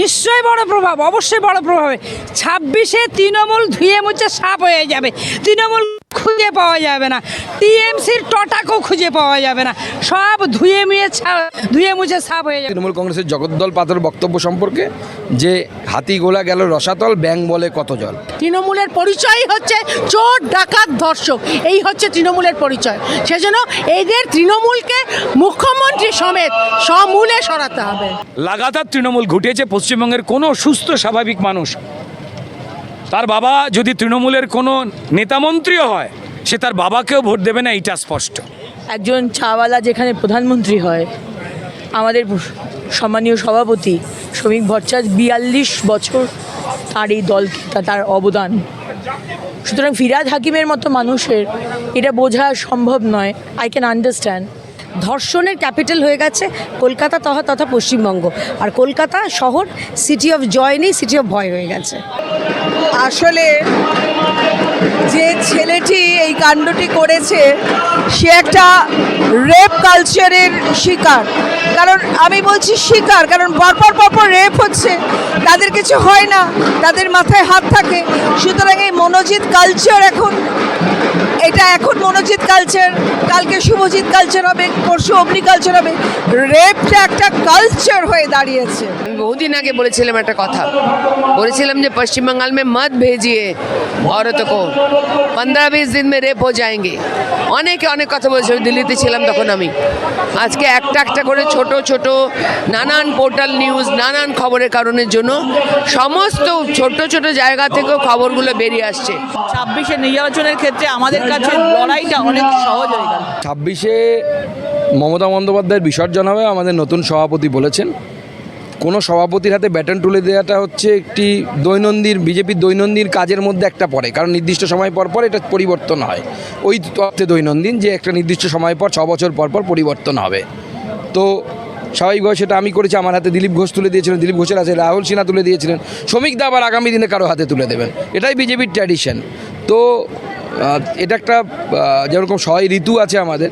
নিশ্চয়ই বড় প্রভাব অবশ্যই বড় প্রভাব ছাব্বিশে তৃণমূল ধুয়ে মুছে সাপ হয়ে যাবে। তৃণমূল খুঁজে পাওয়া যাবে না। টিএমসির টটাকও খুঁজে পাওয়া যাবে না। সব ধুয়ে মুয়ে ছা- ধুয়ে মুছে সাপ হয়ে যাবে। তৃণমূল কংগ্রেসের জগদ্দল পাথর বক্তব্য সম্পর্কে যে হাতি গোলা গেল রসাতল ব্যাং বলে কত জল। তৃণমূলের পরিচয়ই হচ্ছে চোর ডাকাত ধর্ষক। এই হচ্ছে তৃণমূলের পরিচয়। সেজন্য এদের তৃণমূলকে মুখ্যমন্ত্রী সমেত সমূলে সরাতে হবে। লাগাতার তৃণমূল ঘটিয়েছে পশ্চিমবঙ্গের কোনো সুস্থ স্বাভাবিক মানুষ। তার বাবা যদি তৃণমূলের কোনো নেতামন্ত্রীও হয়, সে তার বাবাকেও ভোট দেবে না, এইটা স্পষ্ট। একজন চাওয়ালা যেখানে প্রধানমন্ত্রী হয়, আমাদের সম্মানীয় সভাপতি শ্রমিক ভট্টাচার্য, বিয়াল্লিশ বছর তার এই দলকে তার অবদান। সুতরাং ফিরাদ হাকিমের মতো মানুষের এটা বোঝা সম্ভব নয়। আই ক্যান আন্ডারস্ট্যান্ড ধর্ষণের ক্যাপিটাল হয়ে গেছে কলকাতা তথা তথা পশ্চিমবঙ্গ। আর কলকাতা শহর সিটি অফ জয় নেই সিটি অফ ভয় হয়ে গেছে। আসলে যে ছেলেটি এই কাণ্ডটি করেছে, সে একটা রেপ কালচারের শিকার। কারণ আমি বলছি শিকার, কারণ পরপর পরপর রেপ হচ্ছে। তাদের কিছু হয় না, তাদের মাথায় হাত থাকে। সুতরাং এই মনোজিৎ কালচার এখন এটা এখন মনোজিৎ কালচার কালকে শুভজিৎ কালচার হবে পরশু অগ্নি কালচার হবে রেপটা একটা কালচার হয়ে দাঁড়িয়েছে আমি বহুদিন আগে বলেছিলাম একটা কথা বলেছিলাম যে পশ্চিম बंगाल में मत भेजिए औरतों को पंद्रह बीस दिन में रेप हो जाएंगे অনেকে অনেক কথা বলেছে আমি দিল্লিতে ছিলাম তখন আমি আজকে একটা একটা করে ছোট ছোট নানান পোর্টাল নিউজ নানান খবরের কারণের জন্য সমস্ত ছোট ছোট জায়গা থেকেও খবরগুলো বেরিয়ে আসছে ছাব্বিশে নির্বাচনের ক্ষেত্রে আমাদের কাছে লড়াইটা অনেক সহজ হয়ে গেল। ছাব্বিশে মমতা বন্দ্যোপাধ্যায়ের বিসর্জন হবে আমাদের নতুন সভাপতি বলেছেন। কোনো সভাপতির হাতে ব্যাটন তুলে দেওয়াটা হচ্ছে একটি দৈনন্দিন বিজেপির দৈনন্দিন কাজের মধ্যে একটা পড়ে কারণ নির্দিষ্ট সময় পর পর এটা পরিবর্তন হয়। ওই অর্থে দৈনন্দিন যে একটা নির্দিষ্ট সময় পর ছ বছর পর পর পরিবর্তন হবে। তো স্বাভাবিকভাবে সেটা আমি করেছি আমার হাতে দিলীপ ঘোষ তুলে দিয়েছিলেন দিলীপ ঘোষের আছে রাহুল সিনহা তুলে দিয়েছিলেন। শ্রমিক দা আবার আগামী দিনে কারও হাতে তুলে দেবেন। এটাই বিজেপির ট্র্যাডিশন তো এটা একটা যেরকম ছয় ঋতু আছে আমাদের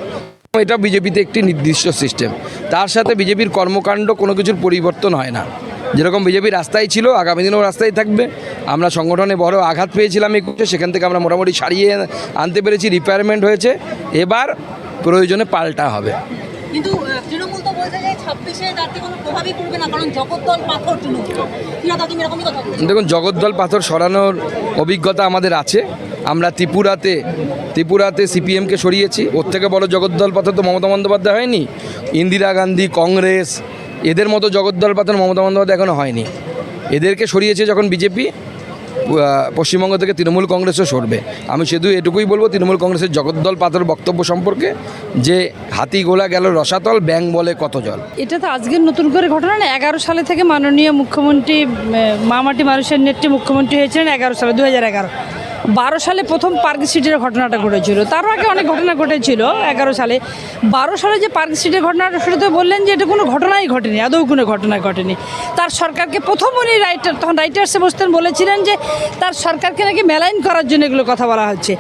এটা বিজেপিতে একটি নির্দিষ্ট সিস্টেম তার সাথে বিজেপির কর্মকাণ্ড কোনো কিছুর পরিবর্তন হয় না। যেরকম বিজেপি রাস্তায় ছিল আগামী দিনেও রাস্তায় থাকবে। আমরা সংগঠনে বড় আঘাত পেয়েছিলাম একুশে সেখান থেকে আমরা মোটামুটি সারিয়ে আনতে পেরেছি রিপেয়ারমেন্ট হয়েছে। এবার প্রয়োজনে পাল্টা হবে। কিন্তু আহ, তৃণমূল তো বলছে যে ছাব্বিশে তাতে কোনো প্রভাবই পড়বে না কারণ জগদ্দল পাথর তৃণমূল। ফিরাদ হাকিম এরকমই কথা বলছে? দেখুন জগদ্দল পাথর সরানোর অভিজ্ঞতা আমাদের আছে। আমরা ত্রিপুরাতে ত্রিপুরাতে সিপিএমকে সরিয়েছি। ওর থেকে বড় জগদ্দল পাথর তো মমতা বন্দ্যোপাধ্যায় হয়নি। ইন্দিরা গান্ধী, কংগ্রেস, এদের মতো জগদ্দল পাথর মমতা বন্দ্যোপাধ্যায় এখনও হয়নি। এদেরকে সরিয়েছে যখন বিজেপি পশ্চিমবঙ্গ থেকে তৃণমূল কংগ্রেসও সরবে। আমি শুধু এটুকুই বলব, তৃণমূল কংগ্রেসের জগদ্দল পাথর বক্তব্য সম্পর্কে যে হাতি গোলা গেল রসাতল, ব্যাং বলে কত জল। এটা তো আজকের নতুন করে ঘটনা না, এগারো সালে থেকে মাননীয় মুখ্যমন্ত্রী মামাটি মানুষের নেত্রী মুখ্যমন্ত্রী হয়েছিলেন এগারো সালে দু হাজার এগারো। বারো সালে প্রথম পার্ক স্ট্রিটের ঘটনাটা ঘটেছিল। তারও আগে অনেক ঘটনা ঘটেছিল এগারো সালে। বারো সালে যে পার্ক স্ট্রিটের ঘটনাটা শুরুতে বললেন যে এটা কোনো ঘটনাই ঘটেনি, আদৌ কোনো ঘটনা ঘটেনি। তার সরকারকে প্রথম উনি রাইটার তখন রাইটার্সে বসতেন, বলেছিলেন যে তার সরকারকে নাকি মেলাইন করার জন্য এগুলো কথা বলা হচ্ছে।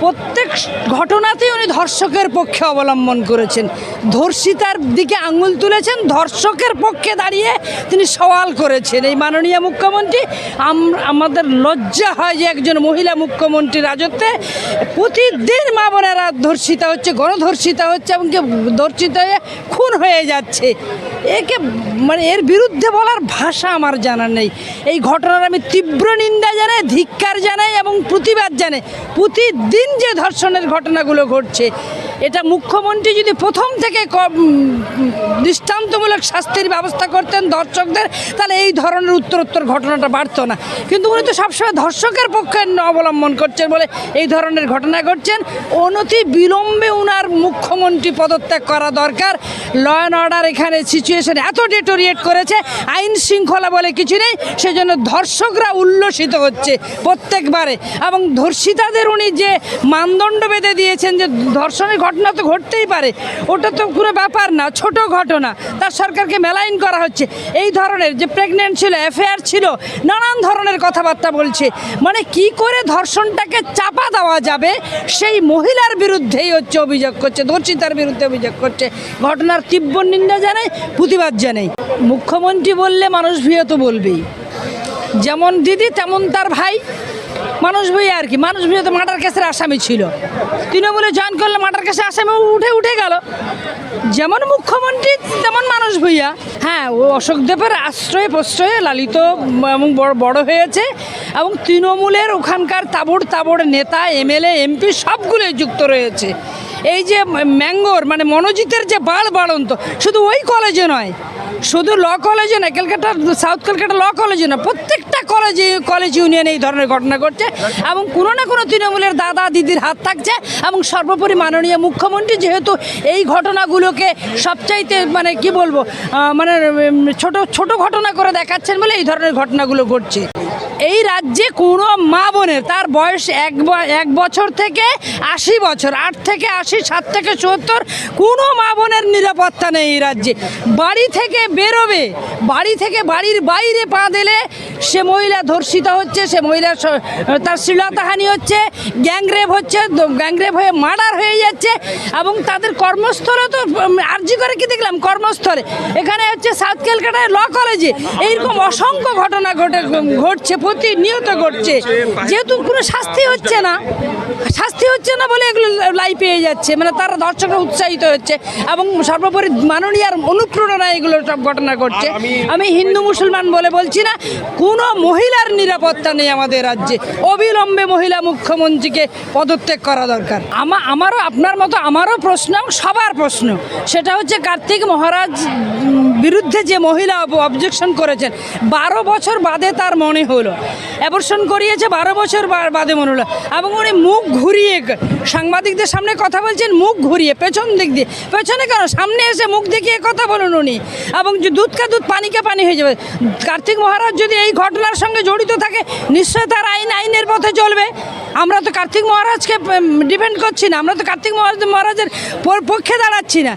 প্রত্যেক ঘটনাতেই উনি ধর্ষকের পক্ষে অবলম্বন করেছেন। ধর্ষিতার দিকে আঙুল তুলেছেন, ধর্ষকের পক্ষে দাঁড়িয়ে তিনি সওয়াল করেছেন। এই মাননীয় মুখ্যমন্ত্রী, আম- আমাদের লজ্জা হয় যে একজন মহিলা মুখ্যমন্ত্রী রাজত্বে প্রতিদিন মা বোনেরা ধর্ষিতা হচ্ছে, গণধর্ষিতা হচ্ছে এবং ধর্ষিত হয়ে খুন হয়ে যাচ্ছে। একে মানে এর বিরুদ্ধে বলার ভাষা আমার জানা নেই। এই ঘটনার আমি তীব্র নিন্দা জানাই, ধিক্কার জানাই এবং প্রতিবাদ জানাই। প্রতিদিন যে ধর্ষণের ঘটনাগুলো ঘটছে এটা মুখ্যমন্ত্রী যদি প্রথম থেকে দৃষ্টান্তমূলক শাস্তির ব্যবস্থা করতেন দর্শকদের, তাহলে এই ধরনের উত্তরোত্তর ঘটনাটা বাড়তো না। কিন্তু উনি তো সবসময় ধর্ষকের পক্ষে অবলম্বন করছেন বলে এই ধরনের ঘটনা ঘটছেন। অনতি বিলম্বে উনার মুখ্যমন্ত্রী পদত্যাগ করা দরকার। ল অ্যান্ড অর্ডার এখানে সিচুয়েশন এত ডেটোরিয়েট করেছে, আইন শৃঙ্খলা বলে কিছু নেই, সেজন্য ধর্ষকরা উল্লসিত হচ্ছে প্রত্যেকবারে। এবং ধর্ষিতাদের উনি যে মানদণ্ড বেঁধে দিয়েছেন যে ধর্ষণের ঘটনা তো ঘটতেই পারে। ওটা তো কোনো ব্যাপার না, ছোট ঘটনা। তার সরকারকে মেলাইন করা হচ্ছে। এই ধরনের যে প্রেগনেন্ট ছিল অ্যাফেয়ার ছিল, নানান ধরনের কথাবার্তা বলছে। মানে কি করে ধর্ষণটাকে চাপা দেওয়া যাবে? সেই মহিলার বিরুদ্ধেই হচ্ছে অভিযোগ করছে, ধর্ষিতার বিরুদ্ধে অভিযোগ করছে। ঘটনার তীব্র নিন্দা জানাই প্রতিবাদ জানাই মুখ্যমন্ত্রী বললে মানুষ ভিয়ে তো বলবেই। যেমন দিদি, তেমন তার ভাই। মানুষ ভূঁইয়া আর কি, মানুষ ভূঁইয়া তো মার্ডার কেসের আসামি ছিল। তৃণমূলে জয়েন করলে মার্ডার কেসের আসামি উঠে উঠে গেল। যেমন মুখ্যমন্ত্রী, তেমন মানুষ ভূঁইয়া হ্যাঁ ও অশোক দেবের আশ্রয়ে প্রশ্রয়ে লালিত এবং বড় বড় হয়েছে এবং তৃণমূলের ওখানকার তাবড় তাবড় নেতা, এমএলএ, এমপি সবগুলোই যুক্ত রয়েছে। এই যে ম্যাঙ্গোর মানে মনোজিতের যে বাড় বাড়ন্ত, শুধু ওই কলেজে নয় শুধু ল কলেজে না, ক্যালকাটা সাউথ ক্যালকাটা ল কলেজে না, প্রত্যেকটা কলেজে কলেজ ইউনিয়নে এই ধরনের ঘটনা ঘটছে এবং কোনো না কোনো তৃণমূলের দাদা দিদির হাত থাকছে এবং সর্বোপরি মাননীয় মুখ্যমন্ত্রী যেহেতু এই ঘটনাগুলোকে সবচাইতে মানে কি বলব মানে ছোট ছোট ঘটনা করে দেখাচ্ছেন বলে এই ধরনের ঘটনাগুলো ঘটছে। এই রাজ্যে কোনো মা বোনের, তার বয়স এক এক বছর থেকে আশি বছর, আট থেকে আশি, সাত থেকে সত্তর, কোনো মা বোনের নিরাপত্তা নেই এই রাজ্যে। বাড়ি থেকে বেরোবে। বাড়ি থেকে বাড়ির বাইরে পা দিলে সে মহিলা ধর্ষিত হচ্ছে, সে মহিলা তার শ্লীলতাহানি হচ্ছে, গ্যাংরেপ হচ্ছে গ্যাংরেপ হয়ে মার্ডার হয়ে যাচ্ছে এবং তাদের কর্মস্থলে তো আর্জি করে কি দেখলাম? কর্মস্থলে। এখানে হচ্ছে সাউথ ক্যালকাটায় ল কলেজে এইরকম অসংখ্য ঘটনা ঘটে, ঘটছে, প্রতিনিয়ত ঘটছে। যেহেতু কোনো শাস্তি হচ্ছে না, শাস্তি হচ্ছে না বলে এগুলো লাই পেয়ে যাচ্ছে। মানে তারা দর্শকরা উৎসাহিত হচ্ছে এবং সর্বোপরি মাননীয় আর অনুপ্রেরণা এগুলো সব ঘটনা ঘটছে। আমি হিন্দু মুসলমান বলে বলছি না কোনো মহিলার নিরাপত্তা নেই আমাদের রাজ্যে। অবিলম্বে মহিলা মুখ্যমন্ত্রীকে পদত্যাগ করা দরকার। আমা আমারও আপনার মতো আমারও প্রশ্ন সবার প্রশ্ন। সেটা হচ্ছে কার্তিক মহারাজ বিরুদ্ধে যে মহিলা অবজেকশন করেছেন বারো বছর বাদে তার মনে হলো। অ্যাবর্শন করিয়েছে বারো বছর বাদে মনে হলো। এবং উনি মুখ ঘুরিয়ে সাংবাদিকদের সামনে কথা বলছেন মুখ ঘুরিয়ে পেছন দিক দিয়ে। পেছনে কেন? সামনে এসে মুখ দেখিয়ে কথা বলুন উনি। এবং যে দুধ পানিকে পানি হয়ে যাবে। কার্তিক মহারাজ যদি এই ঘটনার সঙ্গে জড়িত থাকে, নিশ্চয়ই তার আইন, আইনের পথে চলবে। আমরা তো কার্তিক মহারাজকে ডিপেন্ড করছি না। আমরা তো কার্তিক মহারাজ, মহারাজের পক্ষে দাঁড়াচ্ছি না।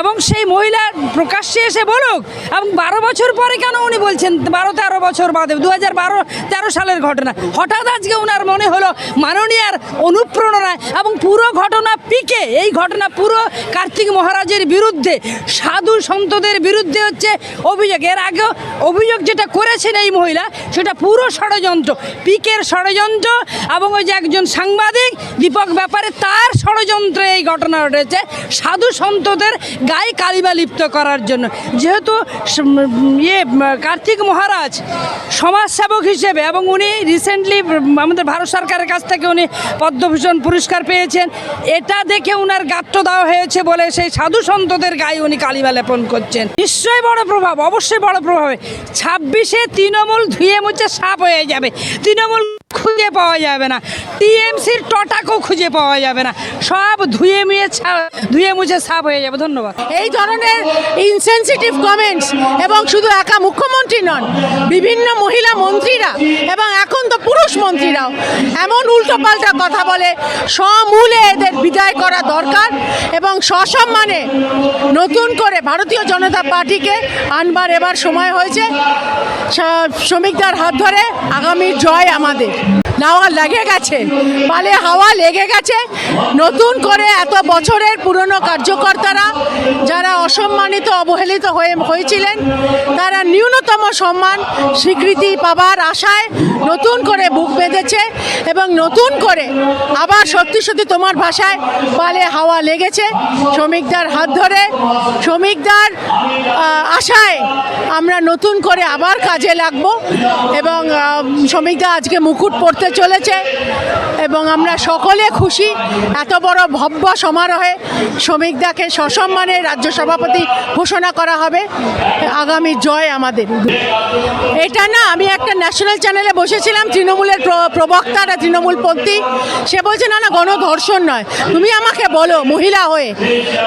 এবং সেই মহিলা প্রকাশ্যে এসে বলুক, এবং বারো বছর পরে কেন উনি বলছেন, বারো তেরো বছর বাদে দু হাজার বারো, তেরো সালের ঘটনা। হঠাৎ আজকে ওনার মনে হলো মাননীয়ার অনুপ্রেরণায় এবং পুরো ঘটনা পিকে। এই ঘটনা পুরো কার্তিক মহারাজের বিরুদ্ধে, সাধু সন্তদের বিরুদ্ধে হচ্ছে অভিযোগ। এর আগেও অভিযোগ যেটা করেছেন এই মহিলা, সেটা পুরো ষড়যন্ত্র, পিকের ষড়যন্ত্র এবং ওই যে একজন সাংবাদিক দীপক ব্যাপারে তার ষড়যন্ত্রে এই ঘটনা ঘটেছে সাধু সন্তদের গায়ে কালিমা লিপ্ত করার জন্য। যেহেতু ইয়ে কার্তিক মহারাজ সমাজসেবক হিসেবে এবং উনি রিসেন্টলি আমাদের ভারত সরকারের কাছ থেকে উনি পদ্মভূষণ পুরস্কার পেয়েছেন, এটা দেখে উনার গাত্র দেওয়া হয়েছে বলে সেই সাধু সন্তদের গায়ে উনি কালিমা লেপন করছেন। নিশ্চয়ই বড় প্রভাব অবশ্যই বড় প্রভাব ছাব্বিশে তৃণমূল ধুয়ে মুছে সাপ হয়ে যাবে। তৃণমূল খুঁজে পাওয়া যাবে না। টিএমসির টটাকও খুঁজে পাওয়া যাবে না। সব ধুয়ে মুয়ে ধুয়ে মুছে সাপ হয়ে যাবে। ধন্যবাদ। এই ধরনের ইনসেনসিটিভ কমেন্টস এবং শুধু একা মুখ্যমন্ত্রী নন, বিভিন্ন মহিলা মন্ত্রীরা এবং এখন তো পুরুষ মন্ত্রীরাও এমন উল্টোপাল্টা কথা বলে, সমূলে এদের বিদায় করা দরকার এবং সসম্মানে নতুন করে ভারতীয় জনতা পার্টিকে আনবার এবার সময় হয়েছে। শ্রমিকদের হাত ধরে আগামী জয় আমাদের। নাওয়া লেগে গেছে। পালে হাওয়া লেগে গেছে। নতুন করে এত বছরের পুরনো কার্যকর্তারা যারা অসম্মানিত, অবহেলিত হয়ে হয়েছিলেন, তারা ন্যূনতম সম্মান, স্বীকৃতি পাবার আশায় নতুন করে বুক বেঁধেছে এবং নতুন করে আবার সত্যি সত্যি তোমার ভাষায় পালে হাওয়া লেগেছে। শ্রমিকদার হাত ধরে, শ্রমিকদার আশায় আমরা নতুন করে আবার কাজে লাগবো এবং শ্রমিকদা আজকে মুকুট পড়তে চলেছে এবং আমরা সকলে খুশি। এত বড় ভব্য সমারোহে শ্রমিকদাকে সসম্মানে রাজ্য সভাপতি ঘোষণা করা হবে। আগামী জয় আমাদের। এটা না, আমি একটা ন্যাশনাল চ্যানেলে বসেছিলাম, তৃণমূলের প্র- প্রবক্তারা, তৃণমূলপন্থী। সে বলছে, না না, গণধর্ষণ নয়। তুমি আমাকে বলো, মহিলা হয়ে।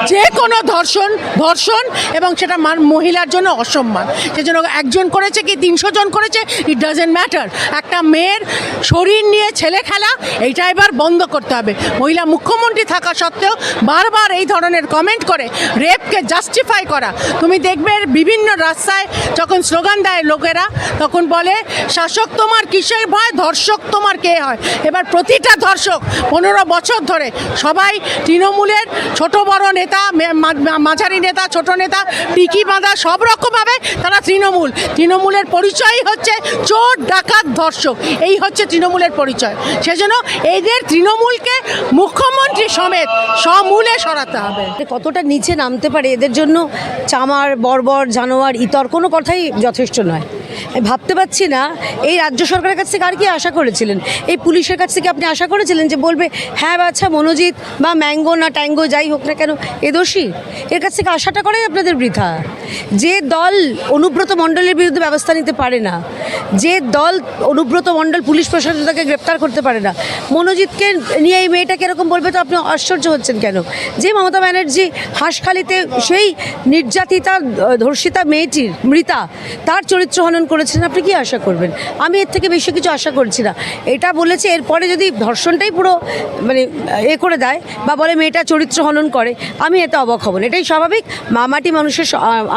যে কোনো ধর্ষণ ধর্ষণ এবং সেটা মহিলার জন্য অসম্মান। সেজন্য একজন করেছে কি, তিনশো জন করেছে? ইট ডাজেন্ট ম্যাটার একটা মেয়ের শরীর হরিণ নিয়ে ছেলে খেলা, এইটা এবার বন্ধ করতে হবে। মহিলা মুখ্যমন্ত্রী থাকা সত্ত্বেও বারবার এই ধরনের কমেন্ট করে রেপকে জাস্টিফাই করা। তুমি দেখবে বিভিন্ন রাস্তায় যখন স্লোগান দেয় লোকেরা, তখন বলে, শাসক তোমার কিসের ভয়? ধর্ষক তোমার কে হয়? এবার প্রতিটা ধর্ষক পনেরো বছর ধরে, সবাই তৃণমূলের ছোট বড় নেতা মাঝারি নেতা, ছোট নেতা, টিকি বাঁধা সব রকমভাবে তারা তৃণমূল। তৃণমূলের পরিচয়ই হচ্ছে চোর, ডাকাত, ধর্ষক। এই হচ্ছে তৃণমূলের পরিচয়। সেজন্য এদের তৃণমূলকে মুখ্যমন্ত্রী সমেত সমূলে সরাতে হবে। কতটা নিচে নামতে পারে এদের জন্য? চামার, বর্বর, জানোয়ার, ইতর কোনো কথাই যথেষ্ট নয়। ভাবতে পারছি না, এই রাজ্য সরকারের কাছ থেকে আর কি আশা করেছিলেন? এই পুলিশের কাছ থেকে আপনি আশা করেছিলেন যে বলবে হ্যাঁ বাচ্চা মনোজিৎ বা ম্যাঙ্গো না ট্যাঙ্গো যাই হোক না কেন, এ দোষী? এর কাছ থেকে আশাটা করাই আপনাদের বৃথা। যে দল অনুব্রত মণ্ডলের বিরুদ্ধে ব্যবস্থা নিতে পারে না, যে দল অনুব্রত মণ্ডল পুলিশ প্রশাসন তাকে গ্রেপ্তার করতে পারে না, মনোজিৎকে নিয়ে এই মেয়েটাকে এরকম বলবে তো আপনি আশ্চর্য হচ্ছেন কেন? যে মমতা ব্যানার্জি হাঁসখালিতে সেই নির্যাতিতা, ধর্ষিতা মেয়েটির, মৃতা, তার চরিত্র হনন করেছেন আপনি কি আশা করবেন? আমি এর থেকে বেশি কিছু আশা করছি না। এটা বলেছে, এরপরে যদি ধর্ষণটাই পুরো মানে এ করে দেয় বা বলে মেয়েটা চরিত্র হনন করে, আমি এতে অবাক হব না। এটাই স্বাভাবিক। মামাটি মানুষের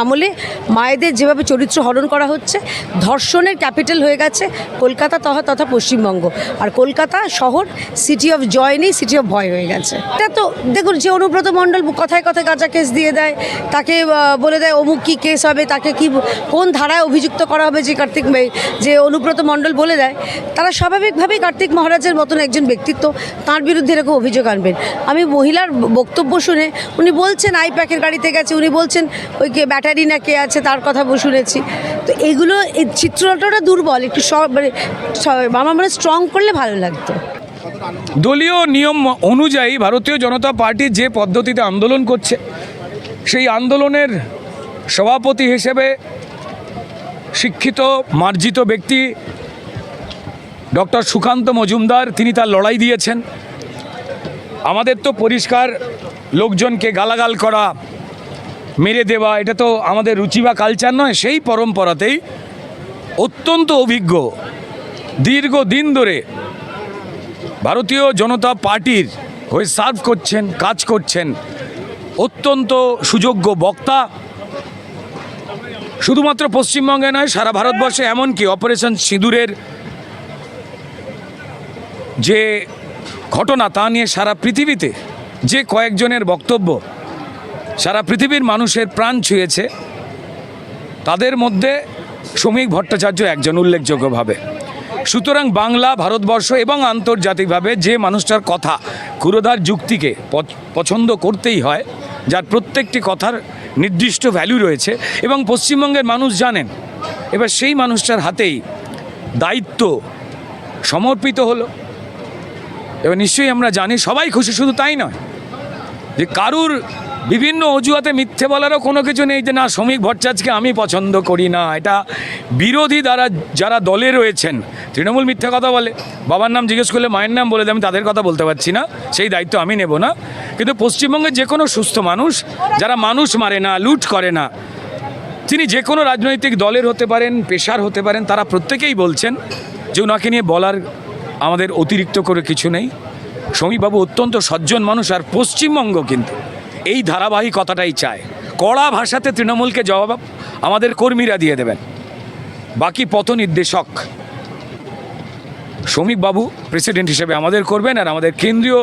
আমলে মায়েদের যেভাবে চরিত্র হরণ করা হচ্ছে, ধর্ষণের ক্যাপিটাল হয়ে গেছে কলকাতা তথা তথা পশ্চিমবঙ্গ। আর কলকাতা শহর সিটি অফ জয় নেই সিটি অফ ভয় হয়ে গেছে। এটা তো, দেখুন, যে অনুব্রত মণ্ডল কথায় কথায় গাঁজা কেস দিয়ে দেয়, তাকে বলে দেয়, অমুক কী কেস হবে, তাকে কি, কোন ধারায় অভিযুক্ত করা হবে যে কার্তিক যে অনুব্রত মণ্ডল বলে দেয়, তারা স্বাভাবিকভাবেই কার্তিক মহারাজের মতন একজন ব্যক্তিত্ব। তার বিরুদ্ধে এরকম অভিযোগ আনবেন। আমি মহিলার বক্তব্য শুনে উনি বলছেন, আই প্যাকের গাড়িতে গেছে। উনি বলছেন, ওই কে ব্যাটারি না কে আছে, তার কথা শুনেছি। তো এগুলো এই চিত্রটা দুর্বল, একটু মানে আমার মনে স্ট্রং করলে ভালো লাগতো। দলীয় নিয়ম অনুযায়ী ভারতীয় জনতা পার্টি যে পদ্ধতিতে আন্দোলন করছে, সেই আন্দোলনের সভাপতি হিসেবে শিক্ষিত, মার্জিত ব্যক্তি ডক্টর সুকান্ত মজুমদার, তিনি তার লড়াই দিয়েছেন। আমাদের তো পরিষ্কার লোকজনকে গালাগাল করা, মেরে দেওয়া, এটা তো আমাদের রুচি বা কালচার নয়, সেই পরম্পরাতেই অত্যন্ত অভিজ্ঞ দীর্ঘ দিন ধরে ভারতীয় জনতা পার্টির হয়ে সার্ভ করছেন, কাজ করছেন, অত্যন্ত সুযোগ্য বক্তা। শুধুমাত্র পশ্চিমবঙ্গে নয়, সারা ভারতবর্ষে এমনকি অপারেশন সিঁদুরের যে ঘটনা তা নিয়ে সারা পৃথিবীতে যে কয়েকজনের বক্তব্য, সারা পৃথিবীর মানুষের প্রাণ ছুঁয়েছে, তাদের মধ্যে শ্রমিক ভট্টাচার্য একজন উল্লেখযোগ্যভাবে। সুতরাং বাংলা, ভারতবর্ষ এবং আন্তর্জাতিকভাবে যে মানুষটার কথা ক্ষুরোধার যুক্তিকে পছন্দ করতেই হয় যার প্রত্যেকটি কথার নির্দিষ্ট ভ্যালু রয়েছে এবং পশ্চিমবঙ্গের মানুষ জানেন, এবার সেই মানুষটার হাতেই দায়িত্ব সমর্পিত হলো। এবার নিশ্চয়ই আমরা জানি, সবাই খুশি, শুধু তাই নয় যে কারুর বিভিন্ন অজুহাতে মিথ্যে বলারও কোনো কিছু নেই যে না, শ্রমিক ভট্টাচার্যকে আমি পছন্দ করি না। এটা বিরোধী দ্বারা যারা দলে রয়েছেন, তৃণমূল মিথ্যে কথা বলে। বাবার নাম জিজ্ঞেস করলে মায়ের নাম বলে আমি তাদের কথা বলতে পারছি না, সেই দায়িত্ব আমি নেব না। কিন্তু পশ্চিমবঙ্গের যে কোনো সুস্থ মানুষ, যারা মানুষ মারে না, লুট করে না, তিনি যে কোনো রাজনৈতিক দলের হতে পারেন, পেশার হতে পারেন, তারা প্রত্যেকেই বলছেন যে ওনাকে নিয়ে বলার আমাদের অতিরিক্ত করে কিছু নেই। সমীবাবু অত্যন্ত সজ্জন মানুষ, আর পশ্চিমবঙ্গ কিন্তু এই ধারাবাহিকতাটাই চায়। কড়া ভাষাতে তৃণমূলকে জবাব আমাদের কর্মীরা দিয়ে দেবেন। বাকি পথ নির্দেশক শ্রমিকবাবু প্রেসিডেন্ট হিসেবে আমাদের করবেন আর আমাদের কেন্দ্রীয়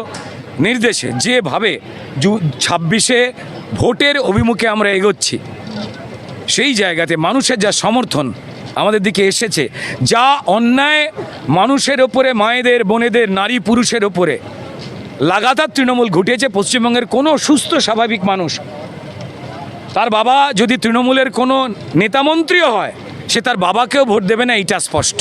নির্দেশে যেভাবে জু ছাব্বিশে ভোটের অভিমুখে আমরা এগোচ্ছি, সেই জায়গাতে মানুষের যা সমর্থন আমাদের দিকে এসেছে, যা অন্যায় মানুষের ওপরে, মায়েদের, বোনেদের, নারী পুরুষের ওপরে লাগাতার তৃণমূল ঘটিয়েছে পশ্চিমবঙ্গের কোনো সুস্থ স্বাভাবিক মানুষ। তার বাবা যদি তৃণমূলের কোনো নেতামন্ত্রীও হয় সে তার বাবাকেও ভোট দেবে না এইটা স্পষ্ট।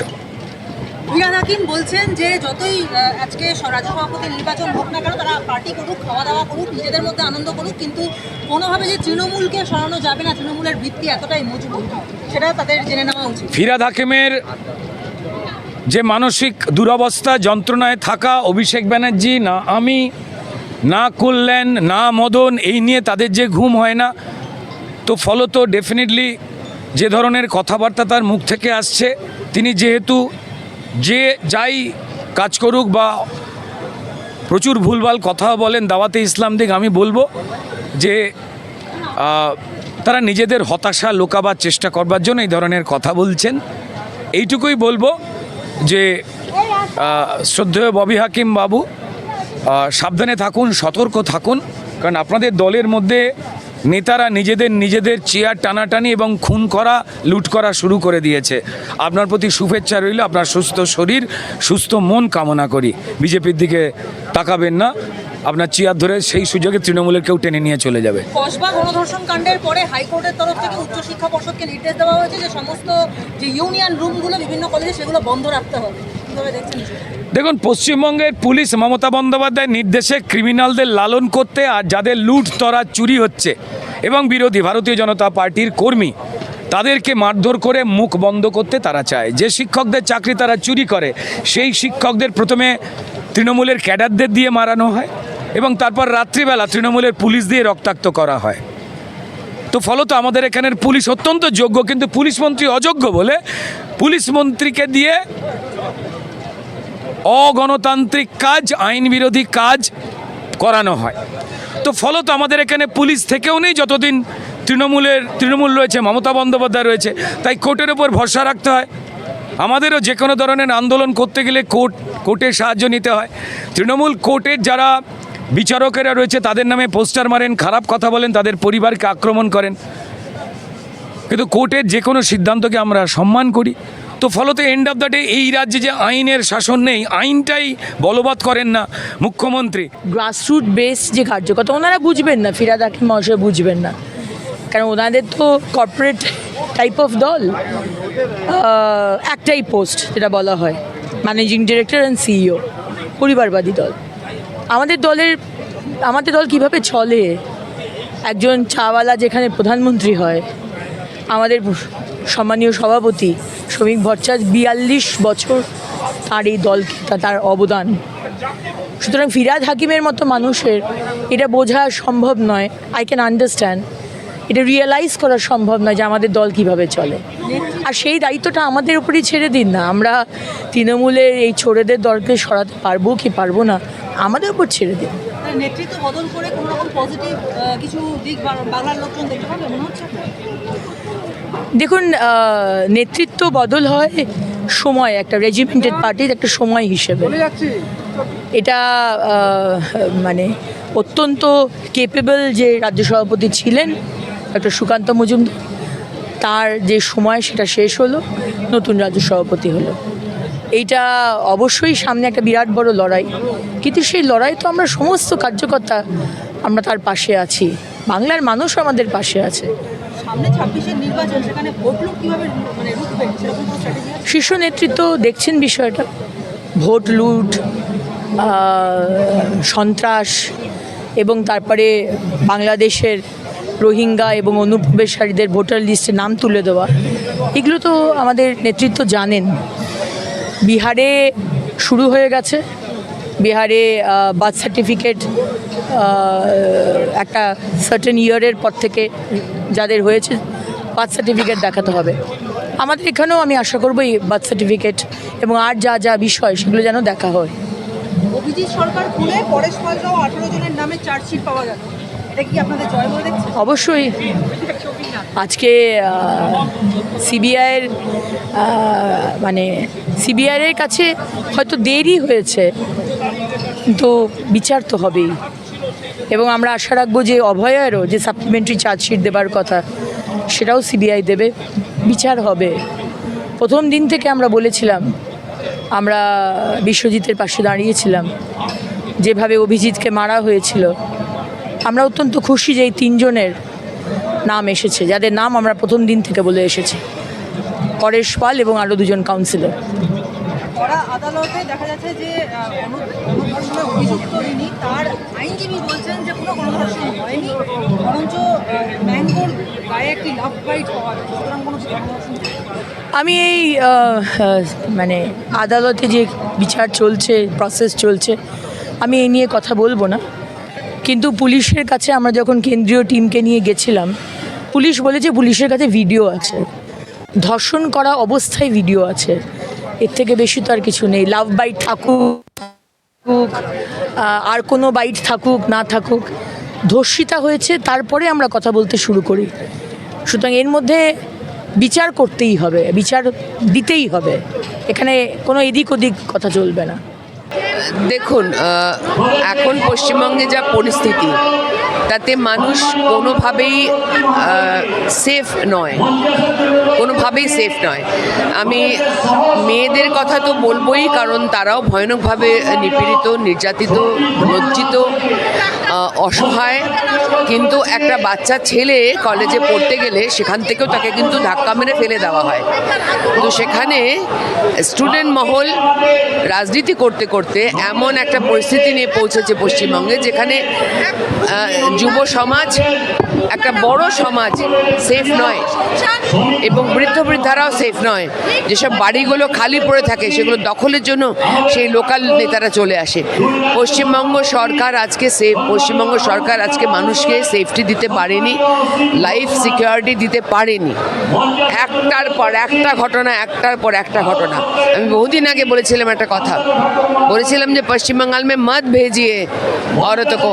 ফিরাদ হাকিম বলছেন যে যতই আজকে রাজ্য সভাপতি নির্বাচন হোক না কেন তারা পার্টি করুক খাওয়া দাওয়া করুক নিজেদের মধ্যে আনন্দ করুক কিন্তু কোনোভাবে যে তৃণমূলকে সরানো যাবে না তৃণমূলের ভিত্তি এতটাই মজবুত সেটা তাদের জেনে নেওয়া উচিত। ফিরাদ হাকিমের যে মানসিক দুরবস্থা, যন্ত্রণায় থাকা অভিষেক ব্যানার্জি, না আমি, না কল্যাণ, না মদন, এই নিয়ে তাদের যে ঘুম হয় না, তো ফলত ডেফিনেটলি যে ধরনের কথাবার্তা তার মুখ থেকে আসছে, তিনি যেহেতু যে যাই কাজ করুক বা প্রচুর ভুলভাল কথা বলেন, দাওয়াতে ইসলাম দিক, আমি বলব যে তারা নিজেদের হতাশা লোকাবার চেষ্টা করবার জন্য এই ধরনের কথা বলছেন। এইটুকুই বলব। যে শ্রদ্ধেয় ববি হাকিম বাবু সাবধানে থাকুন, সতর্ক থাকুন, কারণ আপনাদের দলের মধ্যে নেতারা নিজেদের নিজেদের চেয়ার টানাটানি এবং খুন করা, লুট করা শুরু করে দিয়েছে। আপনার প্রতি শুভেচ্ছা রইল, আপনার সুস্থ শরীর, সুস্থ মন কামনা করি। বিজেপির দিকে তাকাবেন না। আপনার চেয়ার ধরে সেই সুযোগে তৃণমূলের কেউ টেনে নিয়ে চলে যাবে। কসবা গণধর্ষণ কাণ্ডের পরে হাইকোর্টের তরফ থেকে উচ্চশিক্ষা পর্ষদকে নির্দেশ দেওয়া হয়েছে যে সমস্ত যে ইউনিয়ন রুমগুলো বিভিন্ন কলেজে সেগুলো বন্ধ রাখতে হবে। কীভাবে দেখছেন দেখুন পশ্চিমবঙ্গের পুলিশ মমতা বন্দ্যোপাধ্যায়ের নির্দেশে ক্রিমিনালদের লালন করতে আর যাদের লুট তরা চুরি হচ্ছে এবং বিরোধী ভারতীয় জনতা পার্টির কর্মী তাদেরকে মারধর করে মুখ বন্ধ করতে তারা চায়। যে শিক্ষকদের চাকরি তারা চুরি করে সেই শিক্ষকদের প্রথমে তৃণমূলের ক্যাডারদের দিয়ে মারানো হয়। এবং তারপর রাত্রিবেলা তৃণমূলের পুলিশ দিয়ে রক্তাক্ত করা হয়। তো ফলত আমাদের এখানের পুলিশ অত্যন্ত যোগ্য, কিন্তু পুলিশ মন্ত্রী অযোগ্য বলে পুলিশ মন্ত্রীকে দিয়ে অগণতান্ত্রিক কাজ, আইন বিরোধী কাজ করানো হয়। তো ফলত আমাদের এখানে পুলিশ থেকেও নেই, যতদিন তৃণমূলের, তৃণমূল রয়েছে, মমতা বন্দ্যোপাধ্যায় রয়েছে, তাই কোর্টের ওপর ভরসা রাখতে হয়। আমাদেরও যে কোনো ধরনের আন্দোলন করতে গেলে কোর্ট, কোর্টের সাহায্য নিতে হয়। তৃণমূল কোর্টের যারা বিচারকেরা রয়েছে, তাদের নামে পোস্টার মারেন, খারাপ কথা বলেন, তাদের পরিবারকে আক্রমণ করেন। কিন্তু কোর্টের যে কোনো সিদ্ধান্তকে আমরা সম্মান করি। তো ফলত এন্ড অফ দ্য ডে এই রাজ্যে যে আইনের শাসন নেই, আইনটাই বলবৎ করেন না মুখ্যমন্ত্রী। গ্রাসরুট বেস যে কার্যকর্তা ওনারা বুঝবেন না, ফিরাদ হাকিম মহাশয় বুঝবেন না। কারণ ওনাদের তো কর্পোরেট টাইপ অফ দল একটাই পোস্ট যেটা বলা হয় ম্যানেজিং ডিরেক্টর অ্যান্ড সিইও পরিবারবাদী দল। আমাদের দলের, আমাদের দল কীভাবে চলে? একজন চাওয়ালা যেখানে প্রধানমন্ত্রী হয়, আমাদের সম্মানীয় সভাপতি শ্রমিক ভট্টাচার্য বিয়াল্লিশ বছর তার এই দলকে তার অবদান। সুতরাং ফিরাদ হাকিমের মতো মানুষের এটা বোঝা সম্ভব নয়। আই ক্যান আন্ডারস্ট্যান্ড এটা রিয়েলাইজ করা সম্ভব নয় যে আমাদের দল কীভাবে চলে। আর সেই দায়িত্বটা আমাদের উপরেই ছেড়ে দিন না। আমরা তৃণমূলের এই ছোড়েদের দলকে সরাতে পারব কি পারব না আমাদের উপর ছেড়ে দিন। নেতৃত্ব বদল করে কোনো রকম পজিটিভ কিছু দিক বাংলার লোকজন দেখতে পাবে মনে হচ্ছে দেখুন নেতৃত্ব বদল হয় সময় একটা রেজিমেন্টেড পার্টির একটা সময় হিসেবে। এটা মানে অত্যন্ত কেপেবল যে রাজ্য সভাপতি ছিলেন ডক্টর সুকান্ত মজুমদার তার যে সময় সেটা শেষ হলো নতুন রাজ্য সভাপতি হলো। এইটা অবশ্যই সামনে একটা বিরাট বড় লড়াই। কিন্তু সেই লড়াই তো আমরা সমস্ত কার্যকর্তা আমরা তার পাশে আছি। বাংলার মানুষ আমাদের পাশে আছে। মানে আছে? শীর্ষ নেতৃত্ব দেখছেন বিষয়টা। ভোট লুট সন্ত্রাস এবং তারপরে বাংলাদেশের রোহিঙ্গা এবং অনুপ্রবেশকারীদের ভোটার লিস্টে নাম তুলে দেওয়া। এগুলো তো আমাদের নেতৃত্ব জানেন। বিহারে শুরু হয়ে গেছে। বিহারে বার্থ সার্টিফিকেট একটা সার্টেন ইয়ারের পর থেকে যাদের হয়েছে বার্থ সার্টিফিকেট দেখাতে হবে। আমাদের এখানেও আমি আশা করব এই বার্থ সার্টিফিকেট এবং আর যা যা বিষয় সেগুলো যেন দেখা হয়। অভিজিৎ সরকার খুলে পরেশ পাল সহ জনের নামে চার্জশিট পাওয়া গেল এটা কি আপনাদের জয় বলে অবশ্যই। আজকে সিবিআইয়ের মানে সিবিআইয়ের কাছে হয়তো দেরি হয়েছে, কিন্তু বিচার তো হবেই। এবং আমরা আশা রাখব যে অভয়েরও যে সাপ্লিমেন্টারি চার্জশিট দেবার কথা, সেটাও সিবিআই দেবে। বিচার হবে। প্রথম দিন থেকে আমরা বলেছিলাম, আমরা বিশ্বজিতের পাশে দাঁড়িয়েছিলাম, যেভাবে অভিজিৎকে মারা হয়েছিল। আমরা অত্যন্ত খুশি যে এই তিনজনের নাম এসেছে যাদের নাম আমরা প্রথম দিন থেকে বলে এসেছি। পরেশ পাল এবং আরও দুজন কাউন্সিলর করা আদালতে দেখা যাচ্ছে যে আহ, গণ- গণধর্ষণে তার আইনজীবী বলছেন যে কোনো গণধর্ষণ হয়নি বরঞ্চ ম্যাঙ্গোর গায়ে একটি লাভ বাইট পাওয়া গেছে সুতরাং কোনো আমি এই মানে আদালতে যে বিচার চলছে প্রসেস চলছে আমি এই নিয়ে কথা বলব না। কিন্তু পুলিশের কাছে আমরা যখন কেন্দ্রীয় টিমকে নিয়ে গেছিলাম পুলিশ বলেছে পুলিশের কাছে ভিডিও আছে। ধর্ষণ করা অবস্থায় ভিডিও আছে। এর থেকে বেশি তো আর কিছু নেই। লাভ বাইট থাকুক আর কোনো বাইট থাকুক, না থাকুক, ধর্ষিতা হয়েছে, তারপরে আমরা কথা বলতে শুরু করি। সুতরাং এর মধ্যে বিচার করতেই হবে, বিচার দিতেই হবে। এখানে কোনো এদিক ওদিক কথা চলবে না। দেখুন এখন পশ্চিমবঙ্গে যা পরিস্থিতি, তাতে মানুষ কোনোভাবেই সেফ নয়। কোনোভাবেই সেফ নয়। আমি মেয়েদের কথা তো বলবোই, কারণ তারাও ভয়ানকভাবে নিপীড়িত, নির্যাতিত, লজ্জিত অসহায়। কিন্তু একটা বাচ্চা ছেলে কলেজে পড়তে গেলে সেখান থেকেও তাকে কিন্তু ধাক্কা মেরে ফেলে দেওয়া হয়। তো সেখানে স্টুডেন্ট মহল রাজনীতি করতে করতে এমন একটা পরিস্থিতি নিয়ে পৌঁছেছে পশ্চিমবঙ্গে, যেখানে যুব সমাজ একটা বড় সমাজ সেফ নয় এবং বৃদ্ধ বৃদ্ধারাও সেফ নয়। যেসব বাড়িগুলো খালি পড়ে থাকে সেগুলো দখলের জন্য সেই লোকাল নেতারা চলে আসে। পশ্চিমবঙ্গ সরকার আজকে সেফ পশ্চিমবঙ্গ সরকার আজকে মানুষকে সেফটি দিতে পারেনি লাইফ সিকিউরিটি দিতে পারেনি। একটার পর একটা ঘটনা, একটার পর একটা ঘটনা। আমি বহুদিন আগে বলেছিলাম একটা কথা। বলেছিলাম যে পশ্চিমবঙ্গাল में मत भेजिए औरतों को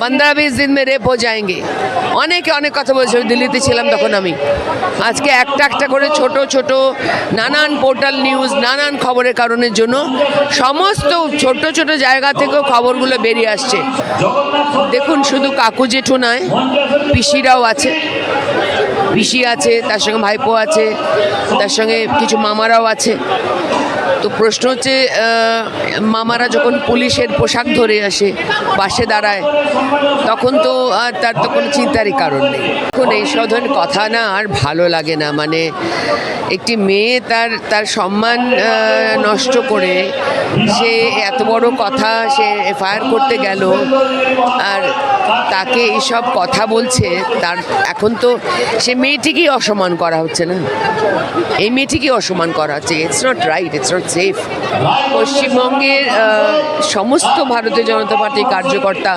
पंद्रह बीस दिन में रेप हो जाएंगे অনেকে অনেক কথা বলছে আমি দিল্লিতে ছিলাম তখন আমি আজকে একটা একটা করে ছোট ছোট নানান পোর্টাল নিউজ নানান খবরের কারণের জন্য সমস্ত ছোট ছোট জায়গা থেকেও খবরগুলো বেরিয়ে আসছে দেখুন শুধু কাকু জেঠু নয় পিসিরাও আছে পিসি আছে তার সঙ্গে ভাইপো আছে তার সঙ্গে কিছু মামারাও আছে তো প্রশ্ন হচ্ছে মামারা যখন পুলিশের পোশাক ধরে আসে, পাশে দাঁড়ায়, তখন তো আর তার তো কোনো চিন্তারই কারণ নেই। এখন এইসব ধরনের কথা না আর ভালো লাগে না। মানে একটি মেয়ে তার তার সম্মান নষ্ট করে সে এত বড় কথা সে এফআইআর করতে গেল আর তাকে এইসব কথা বলছে, তার এখন তো সে মেয়েটিকেই অসম্মান করা হচ্ছে না। এই মেয়েটিকেই অসম্মান করা হচ্ছে। It's not right it's not safe. পশ্চিমবঙ্গের সমস্ত ভারতীয় জনতা পার্টির কার্যকর্তা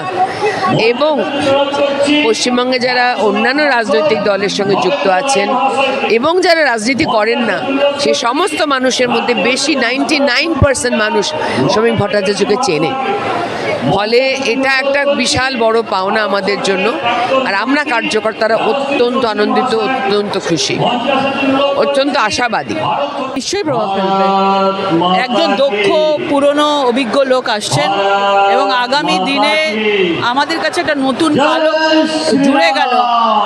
এবং পশ্চিমবঙ্গে যারা অন্যান্য রাজনৈতিক দলের সঙ্গে যুক্ত আছেন এবং যারা রাজনীতি করেন না, সে সমস্ত মানুষের মধ্যে বেশি নাইনটি নাইন পার্সেন্ট মানুষ শ্রমিক ভট্টাচার্যকে চেনে। ফলে এটা একটা বিশাল বড় পাওনা আমাদের জন্য। আর আমরা কার্যকর্তারা অত্যন্ত আনন্দিত, অত্যন্ত খুশি। অত্যন্ত আশাবাদী। নিশ্চয়ই প্রভাব ফেলবে। একজন দক্ষ, পুরনো, অভিজ্ঞ লোক আসছেন এবং আগামী দিনে আমাদের কাছে একটা নতুন আলো জুড়ে গেল।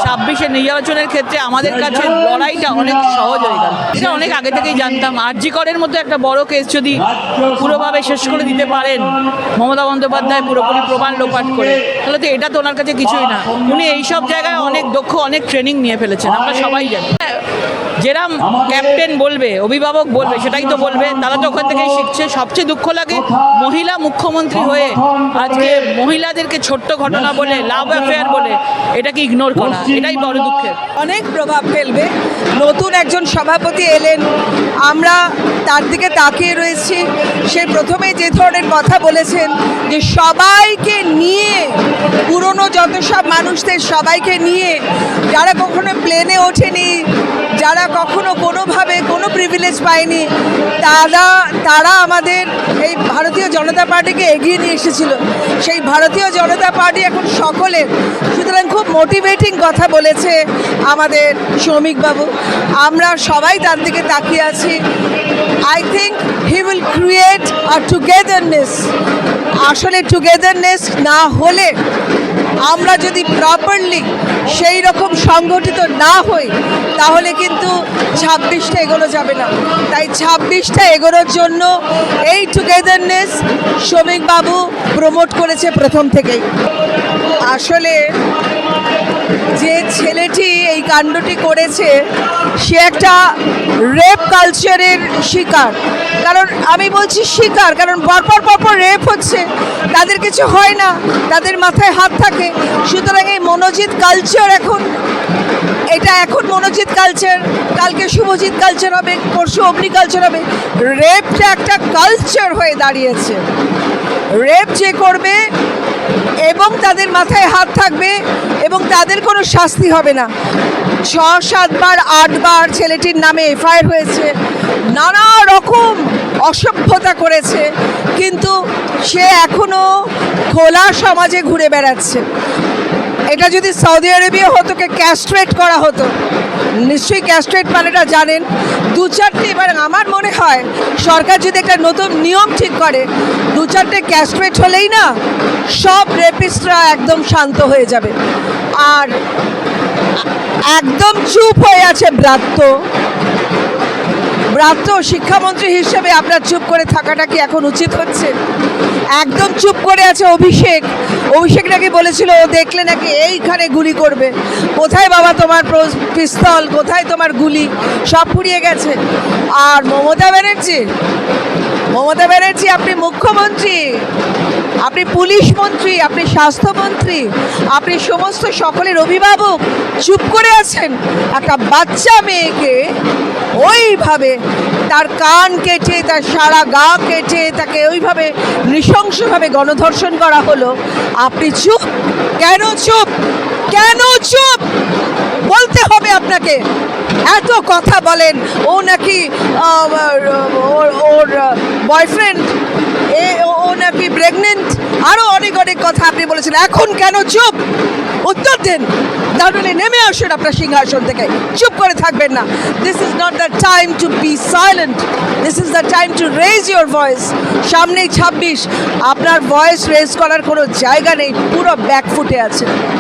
ছাব্বিশে নির্বাচনের ক্ষেত্রে আমাদের কাছে লড়াইটা অনেক সহজ হয়ে গেল। এটা অনেক আগে থেকেই জানতাম। আরজি করের মধ্যে একটা বড় কেস যদি পুরোভাবে শেষ করে দিতে পারেন, মমতা বন্দ্যোপাধ্যায় পুরোপুরি প্রমাণ লোপাট করে। তাহলে তো এটা তো ওনার কাছে কিছুই না। উনি এইসব জায়গায় অনেক দক্ষ, অনেক ট্রেনিং নিয়ে ফেলেছেন। আমরা সবাই জানি। যেরাম ক্যাপ্টেন বলবে অভিভাবক বলবে সেটাই তো বলবে তারা তো ওখান থেকেই শিখছে। সবচেয়ে দুঃখ লাগে মহিলা মুখ্যমন্ত্রী হয়ে আজকে মহিলাদেরকে ছোট্ট ঘটনা বলে লাভ অ্যাফেয়ার বলে এটাকে ইগনোর করা এটাই বড় দুঃখের। অনেক প্রভাব ফেলবে। নতুন একজন সভাপতি এলেন আমরা তার দিকে তাকিয়ে রয়েছি। সে প্রথমে যে ধরনের কথা বলেছেন যে সবাইকে নিয়ে পুরনো যত সব মানুষদের সবাইকে নিয়ে যারা কখনো প্লেনে ওঠেনি যারা কখনো কোনোভাবে কোনো প্রিভিলেজ পায়নি, তারা তারা আমাদের এই ভারতীয় জনতা পার্টিকে এগিয়ে নিয়ে এসেছিল। সেই ভারতীয় জনতা পার্টি এখন সকলের সুতরাং খুব মোটিভেটিং কথা বলেছে আমাদের শ্রমিকবাবু। আমরা সবাই তার দিকে তাকিয়ে আছি। I think he will create a togetherness আসলে টুগেদারনেস না হলে আমরা যদি প্রপারলি সেই রকম সংগঠিত না হই, তাহলে কিন্তু ছাব্বিশটা এগোনো যাবে না। তাই ছাব্বিশটা এগোনোর জন্য এই টুগেদারনেস শ্রমিকবাবু প্রমোট করেছে প্রথম থেকেই। আসলে যে ছেলেটি এই কাণ্ডটি করেছে, সে একটা রেপ কালচারের শিকার। কারণ আমি বলছি শিকার, কারণ পরপর পরপর রেপ হচ্ছে। তাদের কিছু হয় না, তাদের মাথায় হাত থাকে। সুতরাং এই মনোজিৎ কালচার এখন, এটা এখন মনোজিৎ কালচার কালকে শুভজিৎ কালচার হবে, পরশু অগ্নি কালচার হবে। রেপটা একটা কালচার হয়ে দাঁড়িয়েছে। রেপ যে করবে এবং তাদের মাথায় হাত থাকবে এবং তাদের কোনো শাস্তি হবে না। ছ, সাতবার, আটবার ছেলেটির নামে এফআইআর হয়েছে। নানা রকম অসভ্যতা করেছে, কিন্তু সে এখনও খোলা সমাজে ঘুরে বেড়াচ্ছে। এটা যদি সৌদি আরবিয়া হতো, কে ক্যাস্ট্রেট করা হতো, নিশ্চয়ই ক্যাস্ট্রেট মানেটা জানেন। দু চারটে, এবার আমার মনে হয় সরকার যদি একটা নতুন নিয়ম ঠিক করে, দু চারটে ক্যাস্ট্রেট হলেই না সব রেপিস্টরা একদম শান্ত হয়ে যাবে। আর একদম চুপ হয়ে আছে ব্রাত্য। ব্রাত্য শিক্ষামন্ত্রী হিসেবে আপনার চুপ করে থাকাটা কি এখন উচিত হচ্ছে? একদম চুপ করে আছে অভিষেক। অভিষেক নাকি বলেছিল, ও দেখলে নাকি এইখানে গুলি করবে। কোথায় বাবা তোমার পিস্তল? কোথায় তোমার গুলি? সব ফুরিয়ে গেছে। আর মমতা ব্যানার্জি? মমতা ব্যানার্জি আপনি মুখ্যমন্ত্রী। আপনি পুলিশ মন্ত্রী, আপনি স্বাস্থ্যমন্ত্রী আপনি সমস্ত সকলের অভিভাবক চুপ করে আছেন। একটা বাচ্চা মেয়েকে ওইভাবে তার কান কেটে, তার সারা গা কেটে, তাকে ওইভাবে নৃশংসভাবে গণধর্ষণ করা হলো। আপনি চুপ? কেন চুপ? কেন চুপ? বলতে হবে আপনাকে। এত কথা বলেন। ও নাকি ওর ওর বয়ফ্রেন্ড ও প্রেগনেন্ট আরও অনেক অনেক কথা আপনি বলেছেন। এখন কেন চুপ? উত্তর দেন। তাহলে নেমে আসুন আপনার সিংহাসন থেকে। চুপ করে থাকবেন না। This is not the time to be silent this is the time to raise your voice সামনেই ছাব্বিশ। আপনার ভয়েস রেজ করার কোনো জায়গা নেই। পুরো ব্যাকফুটে আছে